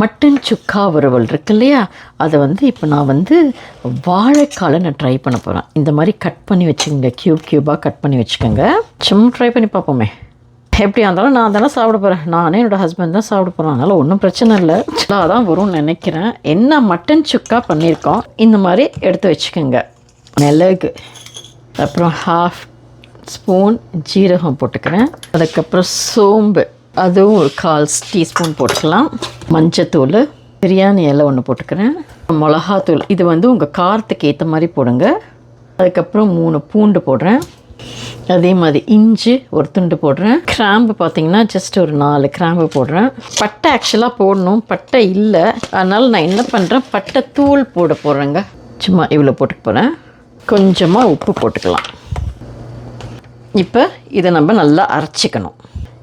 Mutton சுக்கா வறுவல் இருக்கு இல்லையா அதை வந்து இப்போ நான் வந்து வாழைக்கால நான் ட்ரை பண்ண போகிறேன் இந்த மாதிரி கட் பண்ணி வச்சுக்கோங்க. க்யூப் க்யூபாக கட் பண்ணி வச்சுக்கோங்க. சும்மா ட்ரை பண்ணி பார்ப்போமே. எப்படியா இருந்தாலும் நான் தானே சாப்பிட போகிறேன் நானே என்னோடய ஹஸ்பண்ட் தான் சாப்பிட போகிறேன் அதனால் ஒன்றும் பிரச்சனை இல்லை. சுல்லாக தான் வரும்னு நினைக்கிறேன். என்ன மட்டன் சுக்கா பண்ணியிருக்கோம்? இந்த மாதிரி எடுத்து வச்சுக்கோங்க. மிளகு அப்புறம் ஹாஃப் ஸ்பூன் ஜீரகம் போட்டுக்கிறேன். அதுக்கப்புறம் சோம்பு. அதுவும் ஒரு கால் டீஸ்பூன் போட்டுக்கலாம். மஞ்சத்தூள் பிரியாணி இலை ஒன்று போட்டுக்கிறேன். மிளகாத்தூள் இது வந்து உங்கள் காரத்துக்கு ஏற்ற மாதிரி போடுங்க. அதுக்கப்புறம் மூணு பூண்டு போடுறேன். அதே மாதிரி இஞ்சி ஒரு துண்டு போடுறேன். கிராம்பு பார்த்தீங்கன்னா ஜஸ்ட் ஒரு நாலு கிராம்பு போடுறேன். பட்டை ஆக்சுவலாக போடணும். பட்டை இல்லை. அதனால் நான் என்ன பண்ணுறேன் பட்டை தூள் போட போடுறேங்க சும்மா இவ்வளோ போட்டுக்க போகிறேன் கொஞ்சமாக உப்பு போட்டுக்கலாம். இப்போ இதை நம்ம நல்லா அரைச்சிக்கணும்.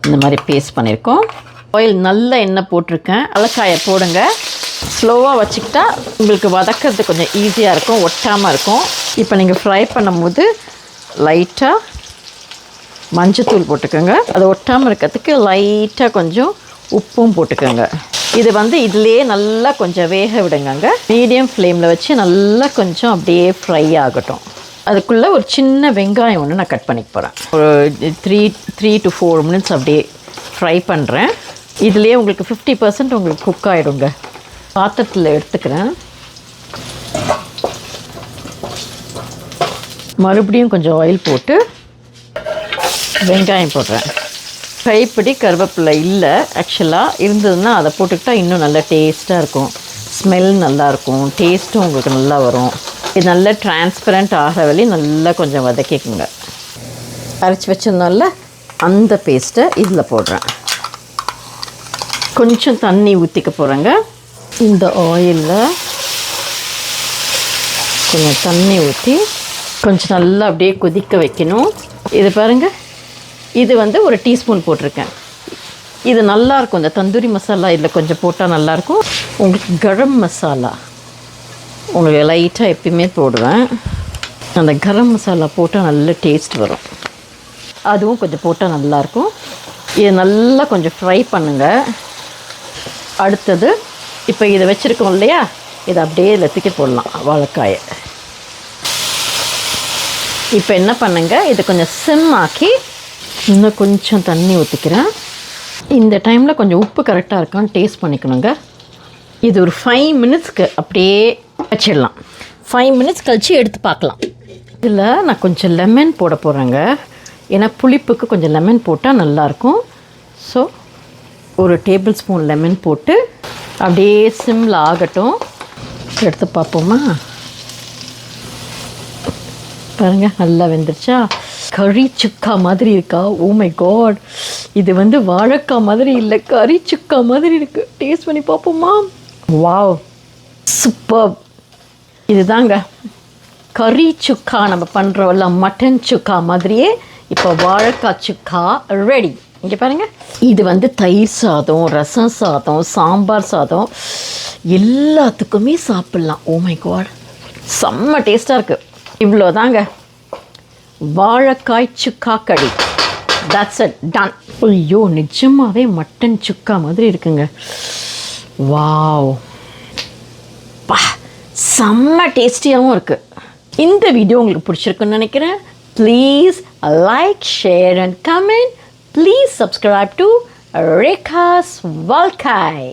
இந்த மாதிரி பேஸ்ட் பண்ணியிருக்கோம் ஆயில் நல்ல எண்ணெய் போட்டிருக்கேன். அலக்காயை போடுங்க. ஸ்லோவாக வச்சுக்கிட்டா உங்களுக்கு வதக்கிறது கொஞ்சம் ஈஸியாக இருக்கும் ஒட்டாமல் இருக்கும். இப்போ நீங்கள் ஃப்ரை பண்ணும்போது லைட்டாக மஞ்சத்தூள் போட்டுக்கோங்க. அது ஒட்டாமல் இருக்கிறதுக்கு லைட்டாக கொஞ்சம் உப்பும் போட்டுக்கோங்க. இது வந்து இதுலேயே நல்லா கொஞ்சம் வேக விடுங்கங்க. மீடியம் ஃப்ளேமில் வச்சு நல்லா கொஞ்சம் அப்படியே ஃப்ரை ஆகட்டும். அதுக்குள்ளே ஒரு சின்ன வெங்காயம் ஒன்று நான் கட் பண்ணிக்க போகிறேன் ஒரு three three to four minutes அப்படியே ஃப்ரை பண்ணுறேன் இதுலேயே உங்களுக்கு ஃபிஃப்டி பர்சன்ட் உங்களுக்கு குக் ஆகிடுங்க பாத்திரத்தில் எடுத்துக்கிறேன். மறுபடியும் கொஞ்சம் ஆயில் போட்டு வெங்காயம் போடுறேன். கைப்பிடி கருவேப்பிலை இல்லை ஆக்சுவலாக இருந்ததுன்னா அதை போட்டுக்கிட்டால் இன்னும் நல்லா டேஸ்ட்டாக இருக்கும். ஸ்மெல் நல்லாயிருக்கும் டேஸ்ட்டும் உங்களுக்கு நல்லா வரும். இது நல்லா டிரான்ஸ்பரண்ட் ஆகிற வழி நல்லா கொஞ்சம் வதக்கிக்குங்க. அரைச்சி வச்சிருந்தோம்ல அந்த பேஸ்ட்டை இதில் போடுறேன். கொஞ்சம் தண்ணி ஊற்றிக்க போகிறேங்க இந்த ஆயிலில் கொஞ்சம் தண்ணி ஊற்றி கொஞ்சம் நல்லா அப்படியே கொதிக்க வைக்கணும். இது பாருங்கள் இது வந்து ஒரு டீஸ்பூன் போட்டிருக்கேன். இது நல்லாயிருக்கும் இந்த தந்தூரி மசாலா இதில் கொஞ்சம் போட்டால் நல்லாயிருக்கும் உங்களுக்கு கரம் மசாலா. உங்களுக்கு லைட்டாக எப்பயுமே போடுவேன். அந்த கரம் மசாலா போட்டால் நல்ல டேஸ்ட் வரும். அதுவும் கொஞ்சம் போட்டால் நல்லாயிருக்கும். இதை நல்லா கொஞ்சம் ஃப்ரை பண்ணுங்கள் அடுத்தது இப்போ இதை வச்சுருக்கோம் இல்லையா? இதை அப்படியே இதில் தூக்கி போடலாம் வாழைக்காயை. இப்போ என்ன பண்ணுங்க? இதை கொஞ்சம் சிம் ஆக்கி இன்னும் கொஞ்சம் தண்ணி ஊற்றிக்கிறேன் இந்த டைமில் கொஞ்சம் உப்பு கரெக்டாக இருக்கான்னு டேஸ்ட் பண்ணிக்கணுங்க. இது ஒரு ஃபைவ் மினிட்ஸ்க்கு அப்படியே வச்சிடலாம். ஃபைவ் மினிட்ஸ் கழித்து எடுத்து பார்க்கலாம். இதில் நான் கொஞ்சம் லெமன் போட போகிறேங்க ஏன்னா புளிப்புக்கு கொஞ்சம் லெமன் போட்டால் நல்லாயிருக்கும். ஸோ ஒரு டேபிள் ஸ்பூன் லெமன் போட்டு அப்படியே சிம்மில் ஆகட்டும். எடுத்து பார்ப்போமா? பாருங்க நல்லா வெந்துருச்சா? கறி சுக்கா மாதிரி இருக்கா? ஓ மை காட் இது வந்து வாழைக்காய் மாதிரி இல்லை கறி சுக்கா மாதிரி இருக்குது டேஸ்ட் பண்ணி பார்ப்போமா? வாவ் சூப்பர் இதுதாங்க. கறி சுக்கா நம்ம பண்ணுறோம்ல மட்டன் சுக்கா மாதிரியே இப்போ வாழைக்காய் சுக்கா ரெடி இங்கே பாருங்க. இது வந்து தயிர் சாதம் ரசம் சாதம் சாம்பார் சாதம். எல்லாத்துக்குமே சாப்பிட்லாம். ஓ oh மை காட் செம்ம டேஸ்ட்டாக இருக்குது இவ்வளோதாங்க வாழைக்காய் சுக்கா கடி தட்ஸ் அட் டன் ஐயோ நிஜமாகவே மட்டன் சுக்கா மாதிரி இருக்குங்க. வாவ் பா. செம்ம டேஸ்டியாகவும் இருக்குது இந்த வீடியோ உங்களுக்கு பிடிச்சிருக்குன்னு நினைக்கிறேன். Please like share and comment please subscribe to Rekha's வால்காய்